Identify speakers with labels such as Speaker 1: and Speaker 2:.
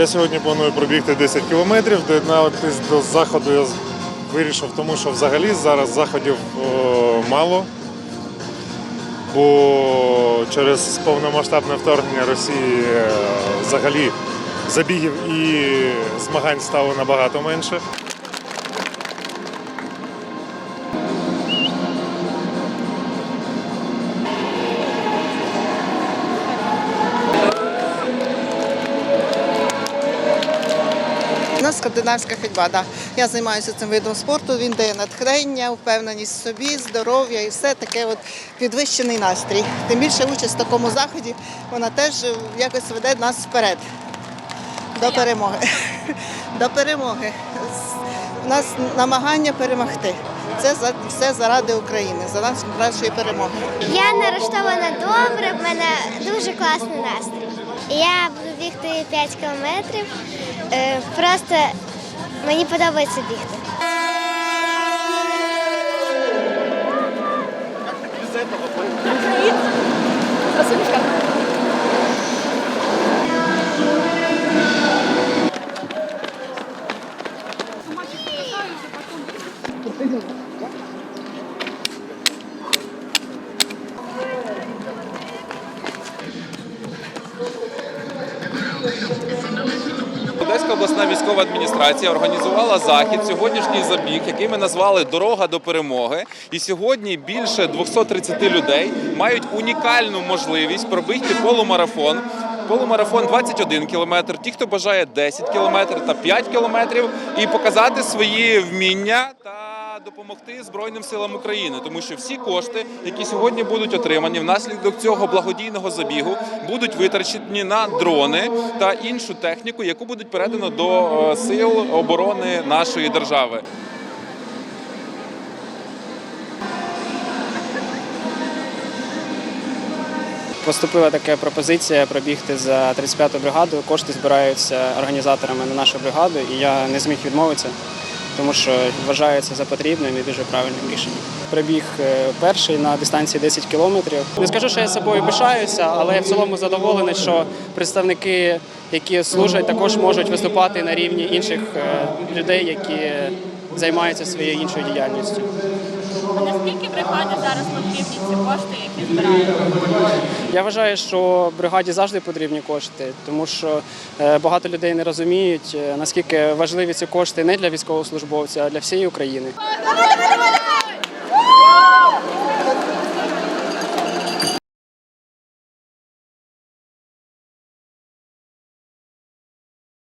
Speaker 1: Я сьогодні планую пробігти 10 кілометрів. Доєднатися до заходу я вирішив, тому що взагалі зараз заходів е, мало. Бо через повномасштабне вторгнення Росії е, взагалі забігів і змагань стало набагато менше.
Speaker 2: Скандинавська ходьба. Да. Я займаюся цим видом спорту. Він дає натхнення, впевненість в собі, здоров'я і все таке от підвищений настрій. Тим більше участь в такому заході вона теж якось веде нас вперед до перемоги. До перемоги. У нас намагання перемогти. Це за все заради України, за нас нашої перемоги.
Speaker 3: Я налаштована добре, в мене дуже класний настрій. Я буду бігти 5 кілометрів. Е, Просто мені подобається бігти.
Speaker 4: Одеська обласна військова адміністрація організувала захід, сьогоднішній забіг, який ми назвали Дорога до перемоги. І сьогодні більше 230 людей мають унікальну можливість пробігти полумарафон. Полумарафон 21 кілометр. Ті, хто бажає 10 кілометрів та 5 кілометрів, і показати свої вміння та допомогти Збройним силам України, тому що всі кошти, які сьогодні будуть отримані внаслідок цього благодійного забігу, будуть витрачені на дрони та іншу техніку, яку будуть передано до е, сил оборони нашої держави.
Speaker 5: Поступила така пропозиція пробігти за 35-ту бригаду. Кошти збираються організаторами на нашу бригаду, і я не зміг відмовитися, тому що вважається за потрібним і дуже правильним рішенням. Прибіг е, перший на дистанції 10 кілометрів. Не скажу, що я собою пишаюся, але я в цілому задоволений, що представники, які служать, також можуть виступати на рівні інших е, людей, які займаються своєю іншою діяльністю
Speaker 6: бригаді зараз потрібні ці кошти, які збирають?
Speaker 5: Я вважаю, що бригаді завжди потрібні кошти, тому що е, багато людей не розуміють, е, наскільки важливі ці кошти не для військовослужбовця, а для всієї України.
Speaker 3: Давай, давай, давай!